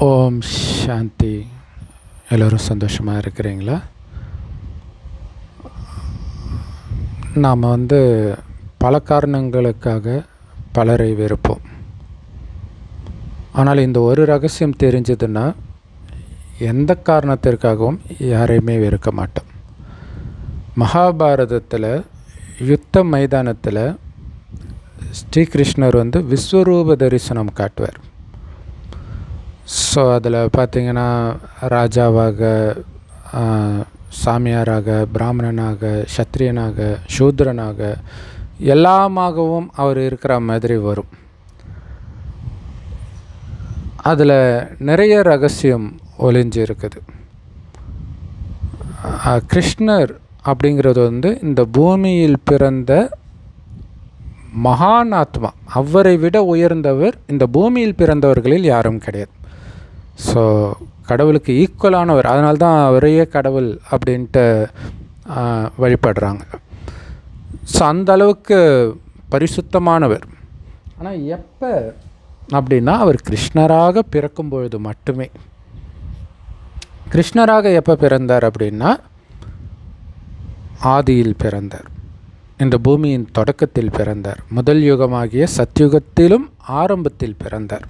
ஓம் சாந்தி. எல்லோரும் சந்தோஷமாக இருக்கிறீங்களா? நாம் வந்து பல காரணங்களுக்காக பலரை வெறுப்போம். ஆனால் இந்த ஒரு ரகசியம் தெரிஞ்சதுன்னா எந்த காரணத்திற்காகவும் யாரையுமே வெறுக்க மாட்டோம். மகாபாரதத்தில் யுத்த மைதானத்தில் ஸ்ரீகிருஷ்ணர் வந்து விஸ்வரூப தரிசனம் காட்டுவார். ஸோ அதில் பார்த்தீங்கன்னா ராஜாவாக சாமியாராக பிராமணனாக சத்திரியனாக சூத்ரனாக எல்லாமாகவும் அவர் இருக்கிற மாதிரி வரும். அதில் நிறைய ரகசியம் ஒளிஞ்சு இருக்குது. கிருஷ்ணர் அப்படிங்கிறது வந்து இந்த பூமியில் பிறந்த மகான் ஆத்மா. அவரை விட உயர்ந்தவர் இந்த பூமியில் பிறந்தவர்களில் யாரும் கிடையாது. ஸோ கடவுளுக்கு ஈக்குவலானவர் அதனால தான் அவரையே கடவுள் அப்படின்ட்டு வழிபடுறாங்க. ஸோ அந்த அளவுக்கு பரிசுத்தமானவர். ஆனால் எப்போ அப்படின்னா அவர் கிருஷ்ணராக பிறக்கும் பொழுது மட்டுமே. கிருஷ்ணராக எப்போ பிறந்தார் அப்படின்னா ஆதியில் பிறந்தார். இந்த பூமியின் தொடக்கத்தில் பிறந்தார். முதல் யுகமாகிய சத்யுகத்திலும் ஆரம்பத்தில் பிறந்தார்.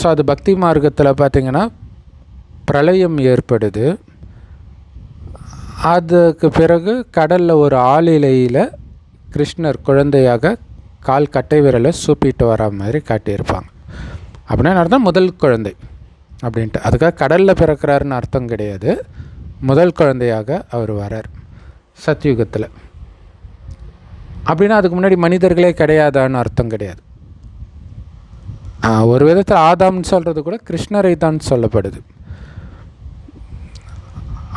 ஸோ அது பக்தி மார்க்கத்தில் பார்த்திங்கன்னா பிரளயம் ஏற்படுது. அதுக்கு பிறகு கடலில் ஒரு ஆளிலையில் கிருஷ்ணர் குழந்தையாக கால் கட்டை விரலை சூப்பிட்டு வர மாதிரி காட்டியிருப்பாங்க. அப்படின்னா என்ன அர்த்தம்? முதல் குழந்தை அப்படின்ட்டு. அதுக்காக கடலில் பிறக்கிறாருன்னு அர்த்தம் கிடையாது. முதல் குழந்தையாக அவர் வரார் சத்யுகத்தில். அப்படின்னா அதுக்கு முன்னாடி மனிதர்களே கிடையாதான்னு அர்த்தம் கிடையாது. ஒரு விதத்தில் ஆதாம்னு சொல்கிறது கூட கிருஷ்ணரை தான் சொல்லப்படுது.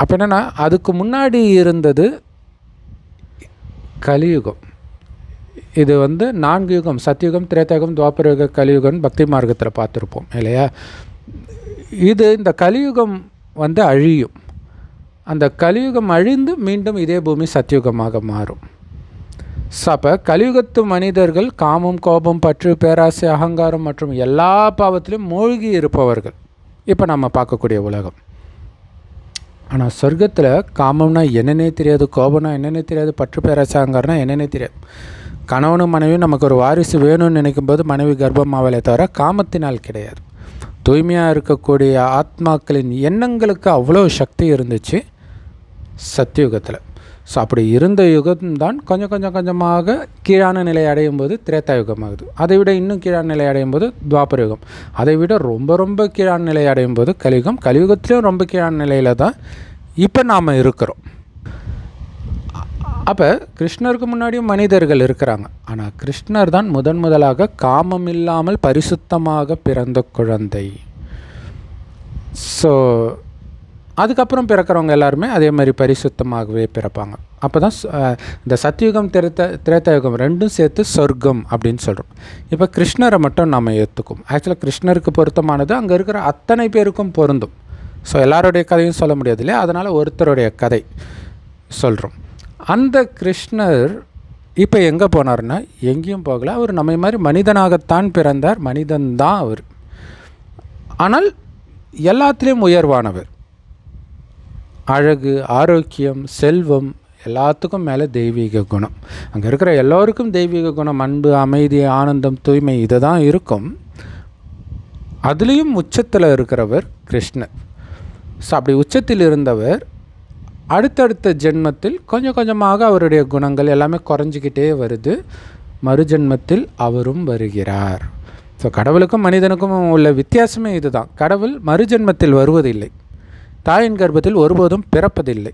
அப்போ என்னென்னா அதுக்கு முன்னாடி இருந்தது கலியுகம். இது வந்து நான்கு யுகம் சத்யுகம் திரேத்தயுகம் துவாபரயுக கலியுகம் பக்தி மார்க்கத்தில் பார்த்துருப்போம் இல்லையா? இது இந்த கலியுகம் வந்து அழியும். அந்த கலியுகம் அழிந்து மீண்டும் இதே பூமி சத்தியுகமாக மாறும். ஸோ அப்போ கலியுகத்து மனிதர்கள் காமம் கோபம் பற்று பேராசை அகங்காரம் மற்றும் எல்லா பாவத்திலும் மூழ்கி இருப்பவர்கள். இப்போ நம்ம பார்க்கக்கூடிய உலகம். ஆனால் சொர்க்கத்தில் காமம்னா என்னென்னே தெரியாது கோபம்னா என்னென்னே தெரியாது பற்று பேராசை அகங்காரம்னா என்னன்னே தெரியாது. கணவனும் மனைவியும் நமக்கு ஒரு வாரிசு வேணும்னு நினைக்கும்போது மனைவி கர்ப்பமாவலே தவிர காமத்தினால் கிடையாது. தூய்மையாக இருக்கக்கூடிய ஆத்மாக்களின் எண்ணங்களுக்கு அவ்வளோ சக்தி இருந்துச்சு சத்தியுகத்தில். ஸோ அப்படி இருந்த யுகம்தான் கொஞ்சம் கொஞ்சம் கொஞ்சமாக கீழான நிலை அடையும் போது திரேத்தா யுகம் ஆகுது அதை விட இன்னும் கீழான நிலை அடையும் போது துவாபர யுகம். அதை விட ரொம்ப ரொம்ப கீழான நிலை அடையும் போது கலியுகம். கலியுகத்திலையும் ரொம்ப கீழான நிலையில் தான் இப்போ நாம் இருக்கிறோம். அப்போ கிருஷ்ணருக்கு முன்னாடியும் மனிதர்கள் இருக்கிறாங்க. ஆனால் கிருஷ்ணர் தான் முதன் முதலாக காமம் இல்லாமல் பரிசுத்தமாக பிறந்த குழந்தை. ஸோ அதுக்கப்புறம் பிறக்கிறவங்க எல்லாருமே அதே மாதிரி பரிசுத்தமாகவே பிறப்பாங்க. அப்போ தான் இந்த சத்தியுகம் திரேத்த திரேத்தயுகம் ரெண்டும் சேர்த்து சொர்க்கம் அப்படின்னு சொல்கிறோம் இப்போ கிருஷ்ணரை மட்டும் நம்ம ஏற்றுக்கும் ஆக்சுவலாக கிருஷ்ணருக்கு பொருத்தமானது அங்கே இருக்கிற அத்தனை பேருக்கும் பொருந்தும். ஸோ எல்லாருடைய கதையும் சொல்ல முடியாது இல்லையா? அதனால் ஒருத்தருடைய கதை சொல்கிறோம் அந்த கிருஷ்ணர் இப்போ எங்கே போனார்னா எங்கேயும் போகல. அவர் நம்மை மாதிரி மனிதனாகத்தான் பிறந்தார். மனிதன்தான் அவர். ஆனால் எல்லாத்துலேயும் உயர்வானவர். அழகு ஆரோக்கியம் செல்வம் எல்லாத்துக்கும் மேலே தெய்வீக குணம். அங்கே இருக்கிற எல்லோருக்கும் தெய்வீக குணம் அன்பு அமைதி ஆனந்தம் தூய்மை இதை தான் இருக்கும். அதுலேயும் உச்சத்தில் இருக்கிறவர் கிருஷ்ணர். ஸோ அப்படி உச்சத்தில் இருந்தவர் அடுத்தடுத்த ஜென்மத்தில் கொஞ்சம் கொஞ்சமாக அவருடைய குணங்கள் எல்லாமே குறைஞ்சிக்கிட்டே வருது. மறுஜென்மத்தில் அவரும் வருகிறார். ஸோ கடவுளுக்கும் மனிதனுக்கும் உள்ள வித்தியாசமே இதுதான். கடவுள் மறுஜென்மத்தில் வருவதில்லை. தாயின் கர்ப்பத்தில் ஒருபோதும் பிறப்பதில்லை.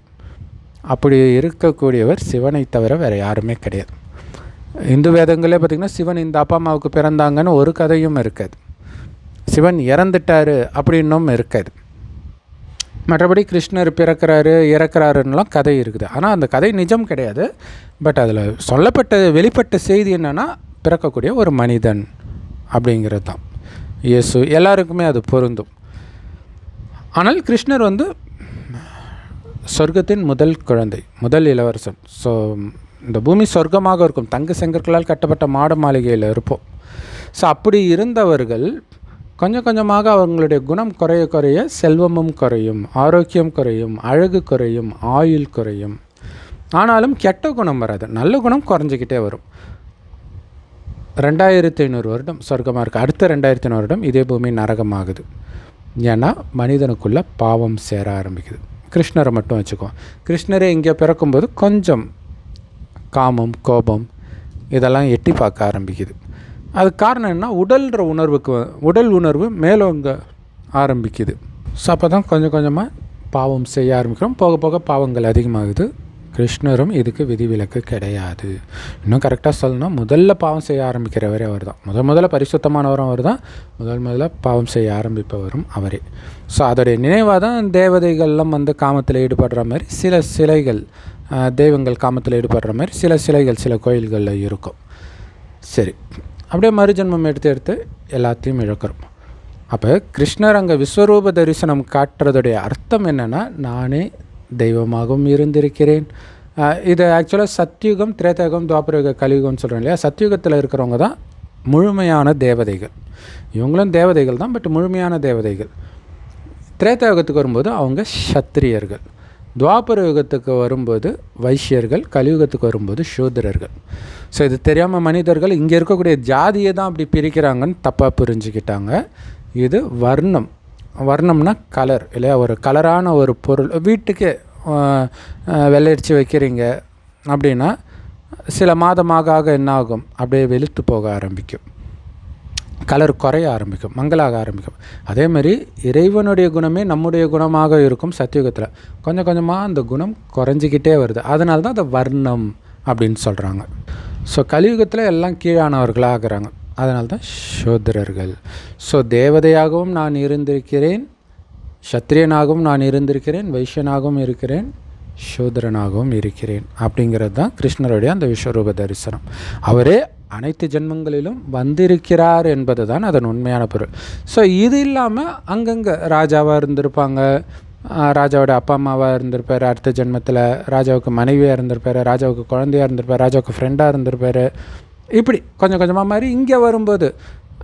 அப்படி இருக்கக்கூடியவர் சிவனை தவிர வேறு யாருமே கிடையாது. இந்து வேதங்களே பார்த்திங்கன்னா சிவன் இந்த அப்பா அம்மாவுக்கு பிறந்தாங்கன்னு ஒரு கதையும் இருக்காது. சிவன் இறந்துட்டாரு அப்படின்னும் இருக்காது. மற்றபடி கிருஷ்ணர் பிறக்கிறாரு இறக்குறாருன்னெலாம் கதை இருக்குது. ஆனால் அந்த கதை நிஜம் கிடையாது. பட் அதில் சொல்லப்பட்ட வெளிப்பட்ட செய்தி என்னென்னா பிறக்கக்கூடிய ஒரு மனிதன் அப்படிங்கிறது தான். இயேசு எல்லாருக்குமே அது பொருந்தும். ஆனால் கிருஷ்ணர் வந்து சொர்க்கத்தின் முதல் குழந்தை முதல் இளவரசன். ஸோ இந்த பூமி சொர்க்கமாக இருக்கும். தங்க செங்கற்களால் கட்டப்பட்ட மாட மாளிகையில் இருப்போம். ஸோ அப்படி இருந்தவர்கள் கொஞ்சம் கொஞ்சமாக அவங்களுடைய குணம் குறைய குறைய செல்வமும் குறையும் ஆரோக்கியம் குறையும் அழகு குறையும் ஆயுள் குறையும். ஆனாலும் கெட்ட குணம் வராது. நல்ல குணம் குறைஞ்சிக்கிட்டே வரும். ரெண்டாயிரத்தி ஐநூறு வருடம் சொர்க்கமாக இருக்குது அடுத்த ரெண்டாயிரத்தி ஐநூறு வருடம் இதே பூமி நரகமாகுது. ஏன்னா மனிதனுக்குள்ளே பாவம் சேர ஆரம்பிக்குது. கிருஷ்ணரை மட்டும் வச்சுக்குவோம் கிருஷ்ணரே இங்கே பிறக்கும்போது கொஞ்சம் காமம் கோபம் இதெல்லாம் எட்டி பார்க்க ஆரம்பிக்குது. அது காரணம் என்ன உடல்ன்ற உணர்வுக்கு உடல் உணர்வு மேலோங்க ஆரம்பிக்குது. ஸோ அப்போ தான் கொஞ்சம் கொஞ்சமாக பாவம் செய்ய ஆரம்பிக்கிறோம். போக போக பாவங்கள் அதிகமாகுது. கிருஷ்ணரும் இதுக்கு விதிவிலக்கு கிடையாது. இன்னும் கரெக்டாக சொல்லணும்னா முதல்ல பாவம் செய்ய ஆரம்பிக்கிறவரே அவர் தான் முதல் முதல்ல பரிசுத்தமானவரும் அவர் தான் முதல் முதல்ல பாவம் செய்ய ஆரம்பிப்பவரும் அவரே. ஸோ அதோடைய நினைவாக தான் தேவதைகள்லாம் வந்து காமத்தில் ஈடுபடுற மாதிரி சில சிலைகள் தெய்வங்கள் காமத்தில் ஈடுபடுற மாதிரி சில சிலைகள் சில கோயில்களில் இருக்கும். சரி. அப்படியே மறுஜென்மம் எடுத்து எடுத்து எல்லாத்தையும் இழக்கிறோம். அப்போ கிருஷ்ணர் அங்கே விஸ்வரூப தரிசனம் காட்டுறதுடைய அர்த்தம் என்னென்னா நானே தெய்வமாகவும் இருந்திருக்கிறேன். இது ஆக்சுவலாக சத்யுகம் திரேதயுகம் துவாபரயுக கலியுகம்னு சொல்கிறோம் இல்லையா? சத்யுகத்தில் இருக்கிறவங்க தான் முழுமையான தேவதைகள். இவங்களும் தேவதைகள் தான் பட் முழுமையான தேவதைகள். திரேதாயுகத்துக்கு வரும்போது அவங்க சத்திரியர்கள். துவாபர யுகத்துக்கு வரும்போது வைஷ்யர்கள் கலியுகத்துக்கு வரும்போது சூத்திரர்கள். ஸோ இது தெரியாமல் மனிதர்கள் இங்கே இருக்கக்கூடிய ஜாதியை தான் அப்படி பிரிக்கிறாங்கன்னு தப்பாக புரிஞ்சுக்கிட்டாங்க. இது வர்ணம். வர்ணம்னா கலர் இல்லையா? ஒரு கலரான ஒரு பொருள். வீட்டுக்கு ஆஹ், வெள்ளையடிச்சு வைக்கிறீங்க அப்படின்னா சில மாதமாக ஆக என்ன ஆகும் அப்படியே வெளுத்து போக ஆரம்பிக்கும். கலர் குறைய ஆரம்பிக்கும் மங்களாக ஆரம்பிக்கும். அதேமாரி இறைவனுடைய குணமே நம்முடைய குணமாக இருக்கும் சத்தியுகத்தில். கொஞ்சம் கொஞ்சமாக அந்த குணம் குறைஞ்சிக்கிட்டே வருது. அதனால தான் அதை வர்ணம் அப்படின்னு சொல்கிறாங்க ஸோ கலியுகத்தில் எல்லாம் கீழானவர்களாக ஆகுறாங்க அதனால்தான் தான் ஸோ தேவதையாகவும் நான் இருந்திருக்கிறேன் சத்திரியனாகவும் நான் இருந்திருக்கிறேன் வைஷ்யனாகவும் இருக்கிறேன் சூத்திரனாகவும் இருக்கிறேன். அப்படிங்கிறது தான் கிருஷ்ணருடைய அந்த விஸ்வரூப தரிசனம். அவரே அனைத்து ஜென்மங்களிலும் வந்திருக்கிறார் என்பது தான் அதன் உண்மையான பொருள். ஸோ இது இல்லாமல் அங்கங்கே ராஜாவாக இருந்திருப்பாங்க. ராஜாவோட அப்பா அம்மாவாக இருந்திருப்பார் அடுத்த ஜென்மத்தில். ராஜாவுக்கு மனைவியாக இருந்திருப்பார். ராஜாவுக்கு குழந்தையாக இருந்திருப்பார். ராஜாவுக்கு ஃப்ரெண்டாக இருந்திருப்பார். இப்படி கொஞ்சம் கொஞ்சமாக மாதிரி இங்கே வரும்போது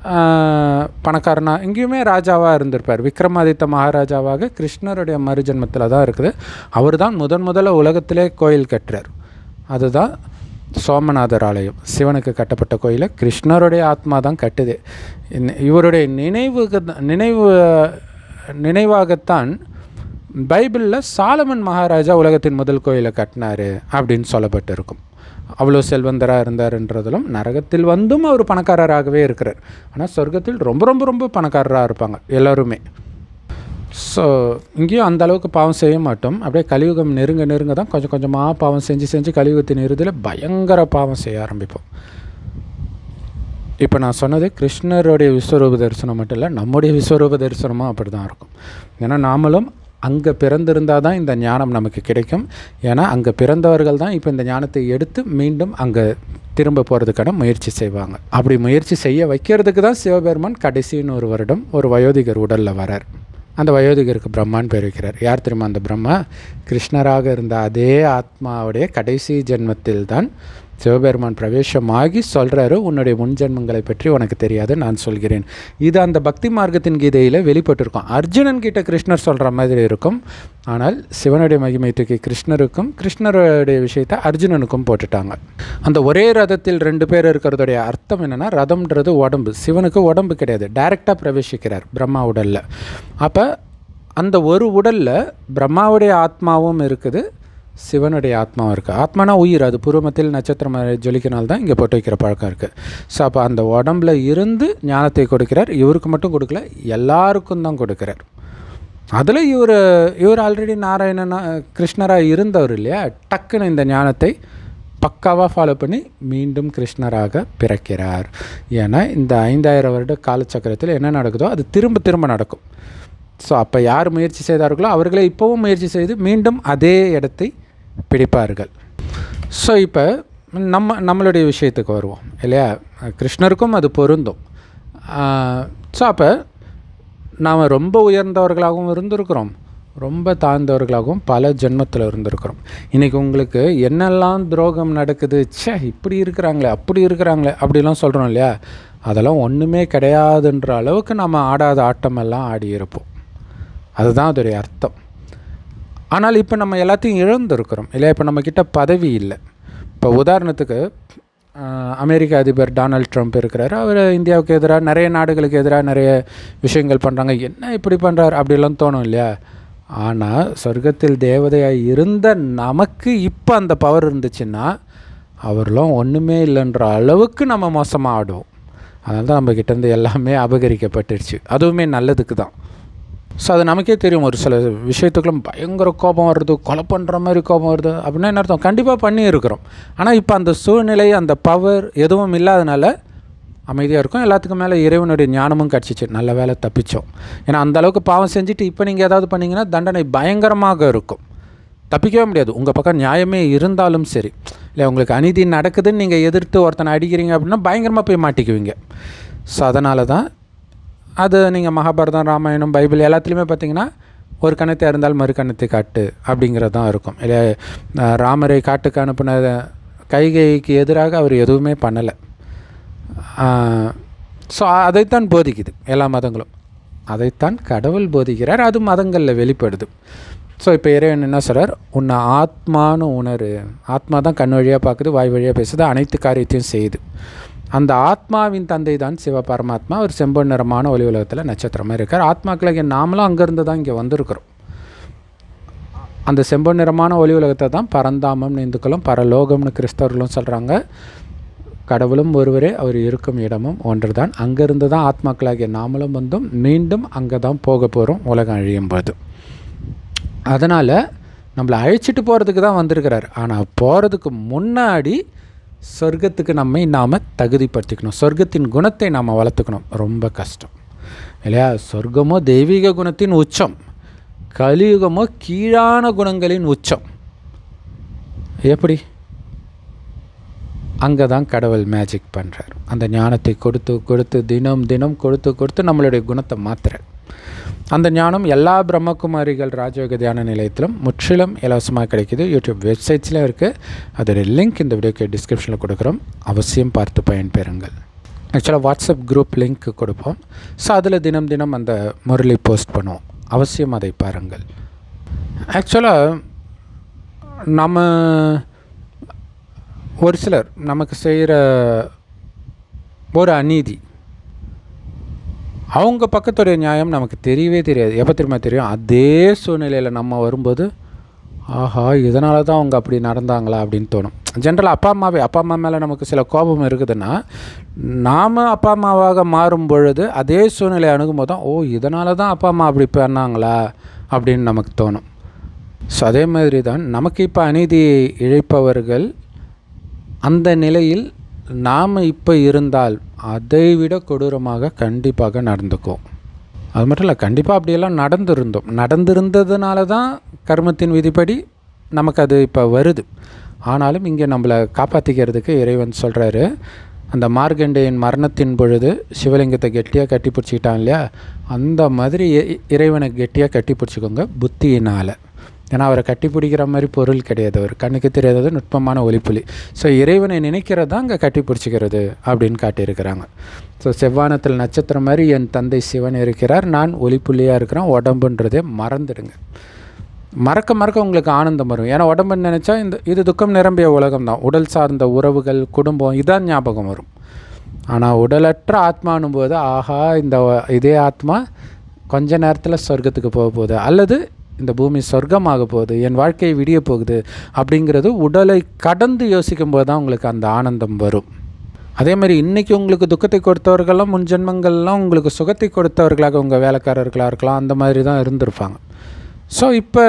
பணக்காரனா இங்கேயுமே ராஜாவாக இருந்திருப்பார். விக்ரமாதித்த மகாராஜாவாக கிருஷ்ணருடைய மறுஜென்மத்தில் தான் இருக்குது. அவர் தான் முதன் முதல்ல உலகத்திலே கோயில் கட்டுறார். அதுதான் சோமநாதர் ஆலயம். சிவனுக்கு கட்டப்பட்ட கோயிலை கிருஷ்ணருடைய ஆத்மா தான் கட்டுது. இவருடைய நினைவுக்கு தான்- நினைவு நினைவாகத்தான் பைபிளில் சாலமன் மகாராஜா உலகத்தின் முதல் கோயிலை கட்டினாரு அப்படின்னு சொல்லப்பட்டிருக்கும். அவ்வளோ செல்வந்தராக இருந்தார்ன்றதிலும் நரகத்தில் வந்தும் அவர் பணக்காரராகவே இருக்கிறார். ஆனால் சொர்க்கத்தில் ரொம்ப ரொம்ப ரொம்ப பணக்காரராக இருப்பாங்க எல்லோருமே. ஸோ இங்கேயும் அந்த அளவுக்கு பாவம் செய்ய மாட்டோம். அப்படியே கலியுகம் நெருங்க நெருங்க தான் கொஞ்சம் கொஞ்சமாக பாவம் செஞ்சு செஞ்சு கலியுகத்தின் இறுதியில் பயங்கர பாவம் செய்ய ஆரம்பிப்போம். இப்போ நான் சொன்னது கிருஷ்ணருடைய விஸ்வரூப தரிசனம் மட்டும் இல்லை நம்முடைய விஸ்வரூப தரிசனமும் அப்படி தான் இருக்கும். ஏன்னா நாமளும் அங்கே பிறந்திருந்தால் தான் இந்த ஞானம் நமக்கு கிடைக்கும். ஏன்னா அங்கே பிறந்தவர்கள் தான் இப்போ இந்த ஞானத்தை எடுத்து மீண்டும் அங்கே திரும்ப போகிறதுக்கான முயற்சி செய்வாங்க. அப்படி முயற்சி செய்ய வைக்கிறதுக்கு தான் சிவபெருமான் கடைசின்னு ஒரு வருடம் ஒரு வயோதிகர் உடலில் வரார். அந்த வயோதிகருக்கு பிரம்மான்னு பேர் வைக்கிறார். யார் தெரியுமா அந்த பிரம்மா? கிருஷ்ணராக இருந்த அதே ஆத்மாவுடைய கடைசி ஜென்மத்தில் தான் சிவபெருமான் பிரவேசமாகி சொல்கிறாரு உன்னுடைய முன்ஜென்மங்களை பற்றி உனக்கு தெரியாது நான் சொல்கிறேன். இது அந்த பக்தி மார்க்கத்தின் கீதையில் வெளிப்பட்டிருக்கும். அர்ஜுனன் கிட்ட கிருஷ்ணர் சொல்கிற மாதிரி இருக்கும். ஆனால் சிவனுடைய மகிமை தூக்கி கிருஷ்ணருக்கும் கிருஷ்ணருடைய விஷயத்தை அர்ஜுனனுக்கும் போட்டுட்டாங்க. அந்த ஒரே ரதத்தில் ரெண்டு பேர் இருக்கிறதுடைய அர்த்தம் என்னென்னா ரதம்ன்றது உடம்பு. சிவனுக்கு உடம்பு கிடையாது. டைரெக்டாக பிரவேசிக்கிறார் பிரம்மா உடலில். அப்போ அந்த ஒரு உடலில் பிரம்மாவுடைய ஆத்மாவும் இருக்குது. சிவனுடைய ஆத்மாவும் இருக்குது ஆத்மானா உயிர் அது பூர்வமத்தில் நட்சத்திரம் மாதிரி தான் இங்கே போட்டு வைக்கிற பழக்கம் இருக்குது ஸோ அப்போ அந்த உடம்புல இருந்து ஞானத்தை கொடுக்கிறார். இவருக்கு மட்டும் கொடுக்கல எல்லாருக்கும் தான் கொடுக்கிறார். அதில் இவர் இவர் ஆல்ரெடி நாராயணனா கிருஷ்ணராக இருந்தவர் இல்லையா? டக்குன்னு இந்த ஞானத்தை பக்காவாக ஃபாலோ பண்ணி மீண்டும் கிருஷ்ணராக பிறக்கிறார். ஏன்னா இந்த ஐந்தாயிரம் வருட காலச்சக்கரத்தில் என்ன நடக்குதோ அது திரும்ப திரும்ப நடக்கும். ஸோ அப்போ யார் முயற்சி செய்தார்களோ அவர்களே இப்போவும் முயற்சி செய்து மீண்டும் அதே இடத்தை பிடிப்பார்கள். ஸோ இப்போ நம்ம நம்மளுடைய விஷயத்துக்கு வருவோம் இல்லையா? கிருஷ்ணருக்கும் அது பொருந்தும். ஸோ அப்போ நாம் ரொம்ப உயர்ந்தவர்களாகவும் இருந்திருக்கிறோம். ரொம்ப தாழ்ந்தவர்களாகவும் பல ஜென்மத்தில் இருந்திருக்கிறோம். இன்றைக்கி உங்களுக்கு என்னெல்லாம் துரோகம் நடக்குது? ச்சே இப்படி இருக்கிறாங்களே அப்படி இருக்கிறாங்களே அப்படிலாம் சொல்கிறோம் இல்லையா? அதெல்லாம் ஒன்றுமே கிடையாதுன்ற அளவுக்கு நம்ம ஆடாத ஆட்டமெல்லாம் ஆடி இருப்போம். அதுதான் அதோடைய அர்த்தம். ஆனால் இப்போ நம்ம எல்லாத்தையும் இழந்திருக்கிறோம். இல்லை இப்போ நம்மக்கிட்ட பதவி இல்லை. இப்போ உதாரணத்துக்கு அமெரிக்க அதிபர் டொனால்ட் ட்ரம்ப் இருக்கிறார். அவர் இந்தியாவுக்கு எதிராக நிறைய நாடுகளுக்கு எதிராக நிறைய விஷயங்கள் பண்ணுறாங்க என்ன இப்படி பண்ணுறாரு அப்படிலாம் தோணும் இல்லையா? ஆனால் சொர்க்கத்தில் தேவதையாக இருந்த நமக்கு இப்போ அந்த பவர் இருந்துச்சுன்னா அவர்லாம் ஒன்றுமே இல்லைன்ற அளவுக்கு நம்ம மோசமாக ஆடுவோம் அதனால தான் நம்ம கிட்டேருந்து எல்லாமே அபகரிக்கப்பட்டுருச்சு. அதுவுமே நல்லதுக்கு தான். ஸோ அது நமக்கே தெரியும். ஒரு சில விஷயத்துக்குலாம் பயங்கர கோபம் வருது கொலை பண்ணுற மாதிரி கோபம் வருது. அப்படின்னா என்ன அர்த்தம்? கண்டிப்பாக பண்ணியிருக்கிறோம். ஆனால் இப்போ அந்த சூழ்நிலை அந்த பவர் எதுவும் இல்லாதனால அமைதியாக இருக்கும். எல்லாத்துக்கும் மேலே இறைவனுடைய ஞானமும் கிடச்சிச்சு. நல்ல வேலை தப்பிச்சோம். ஏன்னா அந்த அளவுக்கு பாவம் செஞ்சுட்டு இப்போ நீங்கள் ஏதாவது பண்ணீங்கன்னா தண்டனை பயங்கரமாக இருக்கும். தப்பிக்கவே முடியாது. உங்கள் பக்கம் நியாயமே இருந்தாலும் சரி. இல்லை உங்களுக்கு அநீதி நடக்குதுன்னு நீங்கள் எதிர்த்து ஒருத்தனை அடிக்கிறீங்க அப்படின்னா பயங்கரமாக போய் மாட்டிக்குவீங்க. ஸோ அதனால தான் அது நீங்கள் மகாபாரதம் ராமாயணம் பைபிள் எல்லாத்துலேயுமே பார்த்தீங்கன்னா ஒரு கணத்தை இருந்தால் மறு கணத்தை காட்டு அப்படிங்கிறது தான் இருக்கும். இல்லை ராமரை காட்டுக்கு அனுப்பின கைகைக்கு எதிராக அவர் எதுவுமே பண்ணலை. ஸோ அதைத்தான் போதிக்குது எல்லா மதங்களும். அதைத்தான் கடவுள் போதிக்கிறார் அது மதங்களில் வெளிப்படுது. ஸோ இப்போ இறைவன் என்ன சொல்கிறார் உன்னை ஆத்மானு உணரு. ஆத்மா தான் கண் வழியாக பார்க்குது வாய் வழியாக பேசுது அனைத்து காரியத்தையும் செய்யுது. அந்த ஆத்மாவின் தந்தை தான் சிவ பரமாத்மா ஒரு செம்பொன் நிறமான ஒலி உலகத்தில் நட்சத்திரமாக இருக்கார். ஆத்மாக்களுக்கு நாமளும் அங்கேருந்து தான் இங்கே வந்திருக்கிறோம். அந்த செம்பன் நிறமான ஒலி உலகத்தை தான் பரந்தாமம்னு இந்துக்களும் பரலோகம்னு கிறிஸ்தவர்களும் சொல்கிறாங்க கடவுளும் ஒருவரே அவர் இருக்கும் இடமும் ஒன்று தான் அங்கேருந்து தான் ஆத்மாக்களாகிய நாமளும் வந்தும் மீண்டும் அங்கே தான் போக போகிறோம் உலகம் அழியும் போது. அதனால் நம்மளை அழைச்சிட்டு போகிறதுக்கு தான் வந்திருக்கிறார். ஆனால் போகிறதுக்கு முன்னாடி சொர்க்கத்துக்கு நம்மை நாம் தகுதிப்படுத்திக்கணும். சொர்க்கத்தின் குணத்தை நாம் வளர்த்துக்கணும். ரொம்ப கஷ்டம். இல்லையா? சொர்க்கமோ தெய்வீக குணத்தின் உச்சம். கலியுகமோ கீழான குணங்களின் உச்சம். எப்படி? அங்கே தான் கடவுள் மேஜிக் பண்ணுறார் அந்த ஞானத்தை கொடுத்து கொடுத்து தினம் தினம் கொடுத்து கொடுத்து நம்மளுடைய குணத்தை மாத்துறார். அந்த ஞானம் எல்லா பிரம்மகுமாரிகள் ராஜயோக தியான நிலையத்திலும் முற்றிலும் இலவசமாக கிடைக்கிது. யூடியூப் வெப்சைட்ஸில் இருக்குது அதோடைய லிங்க் இந்த வீடியோக்கு டிஸ்கிரிப்ஷனில் கொடுக்குறோம். அவசியம் பார்த்து பயன்பெறுங்கள். ஆக்சுவலாக வாட்ஸ்அப் குரூப் லிங்க் கொடுப்போம். ஸோ அதில் தினம் தினம் அந்த முரளி போஸ்ட் பண்ணுவோம். அவசியம் அதை பாருங்கள். ஆக்சுவலாக நம்ம ஒரு சிலர் நமக்கு செய்கிற ஒரு அநீதி அவங்க பக்கத்துடைய நியாயம் நமக்கு தெரியவே தெரியாது. எப்போ தெரியுமா தெரியும்? அதே சூழ்நிலையில் நம்ம வரும்போது ஆஹா இதனால தான் அவங்க அப்படி நடந்தாங்களா? அப்படின்னு தோணும். ஜென்ரலாக அப்பா அம்மாவே அப்பா அம்மா மேலே நமக்கு சில கோபம் இருக்குதுன்னா நாம் அப்பா அம்மாவாக மாறும் பொழுது அதே சூழ்நிலை அணுகும்போது தான் ஓ இதனால தான் அப்பா அம்மா அப்படி பண்ணாங்களா? அப்படின்னு நமக்கு தோணும். ஸோ அதே மாதிரி தான் நமக்கு இப்போ அநீதி இழைப்பவர்கள் அந்த நிலையில் நாம் இப்போ இருந்தால் அதை விட கொடூரமாக கண்டிப்பாக நடந்துக்கும் அது மட்டும் இல்லை கண்டிப்பாக அப்படியெல்லாம் நடந்திருந்தோம். நடந்திருந்ததுனால தான் கர்மத்தின் விதிப்படி நமக்கு அது இப்போ வருது. ஆனாலும் இங்கே நம்மளை காப்பாற்றிக்கிறதுக்கு இறைவன் சொல்கிறாரு அந்த மார்கண்டேயன் மரணத்தின் பொழுது சிவலிங்கத்தை கெட்டியாக கட்டி பிடிச்சிக்கிட்டான் இல்லையா? அந்த மாதிரி இ- இறைவனை கெட்டியாக கட்டி பிடிச்சிக்கோங்க புத்தியினால். ஏன்னா அவரை கட்டி பிடிக்கிற மாதிரி பொருள் கிடையாது. அவர் கண்ணுக்கு தெரியாதது நுட்பமான ஒளிப்புலி. ஸோ இறைவனை நினைக்கிறது தான் அங்கே கட்டி பிடிச்சிக்கிறது அப்படின்னு காட்டியிருக்கிறாங்க. ஸோ செவ்வானத்தில் நட்சத்திரம் மாதிரி என் தந்தை சிவன் இருக்கிறார். நான் ஒளிப்புள்ளியாக இருக்கிறேன். உடம்புன்றதே மறந்துடுங்க. மறக்க மறக்க உங்களுக்கு ஆனந்தம் வரும். ஏன்னா உடம்புன்னு நினச்சா இந்த இது துக்கம் நிரம்பிய உலகம் தான். உடல் சார்ந்த உறவுகள் குடும்பம் இதான் ஞாபகம் வரும். ஆனால் உடலற்ற ஆத்மானும் போது ஆஹா இந்த இதே ஆத்மா கொஞ்ச நேரத்தில் சொர்க்கத்துக்கு போக போகுது. அல்லது இந்த பூமி சொர்க்கமாக போகுது என் வாழ்க்கை விடிய போகுது அப்படிங்கிறது உடலை கடந்து யோசிக்கும் போது தான் உங்களுக்கு அந்த ஆனந்தம் வரும். அதே மாதிரி இன்றைக்கி உங்களுக்கு துக்கத்தை கொடுத்தவர்கள்லாம் முன் ஜென்மங்கள்லாம் உங்களுக்கு சுகத்தை கொடுத்தவர்களாக உங்கள் வேலைக்காரர்களாக இருக்கலாம் அந்த மாதிரி தான் இருந்திருப்பாங்க. ஸோ இப்போ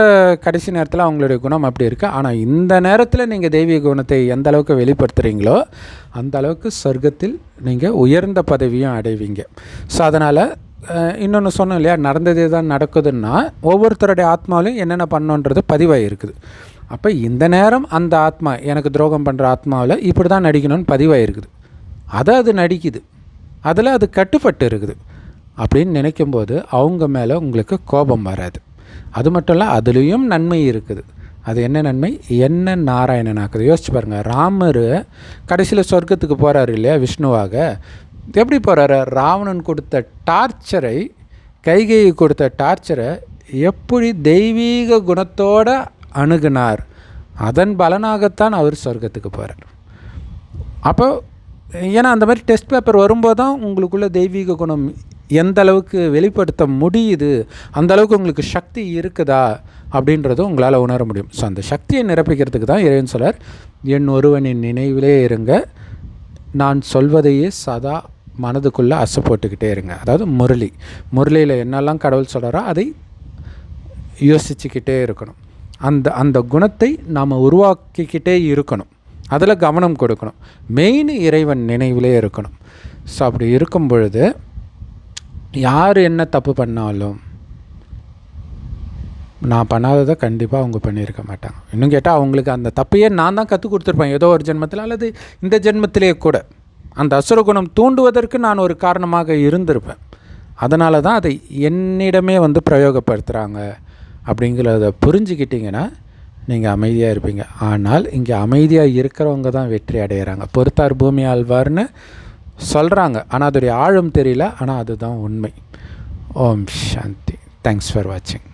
கடைசி நேரத்தில் அவங்களுடைய குணம் அப்படி இருக்குது ஆனால் இந்த நேரத்தில் நீங்கள் தெய்வீக குணத்தை எந்த அளவுக்கு வெளிப்படுத்துகிறீங்களோ அந்த அளவுக்கு சொர்க்கத்தில் நீங்கள் உயர்ந்த பதவியும் அடைவீங்க. ஸோ அதனால் இன்னொன்று சொன்னோம் இல்லையா நடந்ததே தான் நடக்குதுன்னா ஒவ்வொருத்தருடைய ஆத்மாவிலையும் என்னென்ன பண்ணோன்றது பதிவாகி இருக்குது அப்போ இந்த நேரம் அந்த ஆத்மா எனக்கு துரோகம் பண்ணுற ஆத்மாவில் இப்படி தான் நடிக்கணும்னு பதிவாயிருக்குது. அதை அது நடிக்குது. அதில் அது கட்டுப்பட்டு இருக்குது. அப்படின்னு நினைக்கும்போது அவங்க மேலே உங்களுக்கு கோபம் வராது. அது மட்டும் இல்லை அதுலேயும் நன்மை இருக்குது. அது என்ன நன்மை? என்ன நாராயணன் ஆக்குது யோசிச்சு பாருங்கள் ராமர் கடைசியில் சொர்க்கத்துக்கு போகிறாரு இல்லையா விஷ்ணுவாக. எப்படி போகிறாரு ராவணன் கொடுத்த டார்ச்சரை கைகை கொடுத்த டார்ச்சரை எப்படி தெய்வீக குணத்தோடு அணுகுனார்? அதன் பலனாகத்தான் அவர் சொர்க்கத்துக்கு போகிறார் அப்போ ஏன்னா அந்த மாதிரி டெஸ்ட் பேப்பர் வரும்போது தான் உங்களுக்குள்ள தெய்வீக குணம் எந்த அளவுக்கு வெளிப்படுத்த முடியுது? அந்த அளவுக்கு உங்களுக்கு சக்தி இருக்குதா? அப்படின்றதும் உங்களால் உணர முடியும். ஸோ அந்த சக்தியை நிரப்பிக்கிறதுக்கு தான் இறைவன் சொல்லார் என் ஒருவனின் நினைவிலே இருங்க. நான் சொல்வதையே சதா மனதுக்குள்ளே அசை போட்டுக்கிட்டே இருங்க. அதாவது முரளி. முரளியில் என்னெல்லாம் கடவுள் சொல்கிறாரோ அதை யோசிச்சுக்கிட்டே இருக்கணும். அந்த அந்த குணத்தை நாம் உருவாக்கிக்கிட்டே இருக்கணும். அதில் கவனம் கொடுக்கணும். மெயின் இறைவன் நினைவிலே இருக்கணும். ஸோ அப்படி இருக்கும் பொழுது யார் என்ன தப்பு பண்ணாலும் நான் பண்ணாததை கண்டிப்பாக அவங்க பண்ணியிருக்க மாட்டாங்க. இன்னும் கேட்டால் அவங்களுக்கு அந்த தப்பையே நான் தான் கற்றுக் கொடுத்துருப்பேன். ஏதோ ஒரு ஜென்மத்தில் அல்லது இந்த ஜென்மத்திலே கூட. அந்த அசுரகுணம் தூண்டுவதற்கு நான் ஒரு காரணமாக இருந்திருப்பேன். அதனால தான் அதை என்னிடமே வந்து பிரயோகப்படுத்துகிறாங்க அப்படிங்கிறத புரிஞ்சுக்கிட்டிங்கன்னா நீங்கள் அமைதியாக இருப்பீங்க. ஆனால் இங்கே அமைதியாக இருக்கிறவங்க தான் வெற்றி அடைகிறாங்க பொறுத்தார் பூமி ஆழ்வார்னு சொல்கிறாங்க ஆனால் அதோடைய ஆழம் தெரியல. ஆனால் அதுதான் உண்மை. ஓம் சாந்தி. தேங்க்ஸ் ஃபார் வாட்சிங்